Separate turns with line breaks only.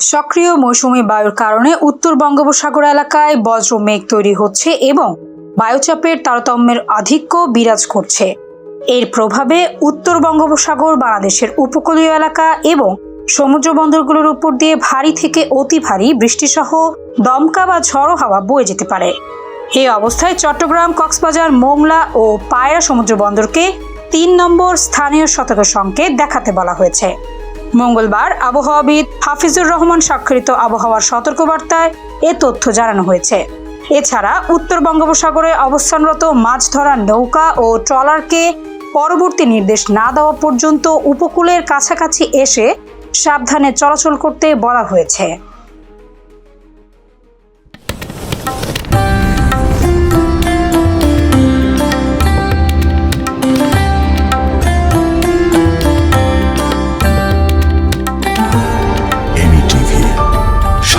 সক্রিয় মৌসুমী বায়ুর কারণে উত্তর বঙ্গোপসাগর এলাকায় বজ্র মেঘ তৈরি হচ্ছে এবং বায়ুচাপের তারতম্যের আধিক্য বিরাজ করছে। এর প্রভাবে উত্তর বঙ্গোপসাগর, বাংলাদেশের উপকূলীয় এলাকা এবং সমুদ্র বন্দরগুলোর উপর দিয়ে ভারী থেকে অতি ভারী বৃষ্টিসহ দমকা বা ঝড়ো হাওয়া বয়ে যেতে পারে। এই অবস্থায় চট্টগ্রাম, কক্সবাজার, মোংলা ও পায়রা সমুদ্র বন্দরকে তিন নম্বর স্থানীয় সতর্ক সংকেত দেখাতে বলা হয়েছে। মঙ্গলবার আবহাওয়াবিদ হাফিজুর রহমান স্বাক্ষরিত আবহাওয়ার সতর্কবার্তায় এ তথ্য জানানো হয়েছে। এছাড়া উত্তর বঙ্গোপসাগরে অবস্থানরত মাছ ধরার নৌকা ও ট্রলারকে পরবর্তী নির্দেশ না দেওয়া পর্যন্ত উপকূলের কাছাকাছি এসে সাবধানে চলাচল করতে বলা হয়েছে।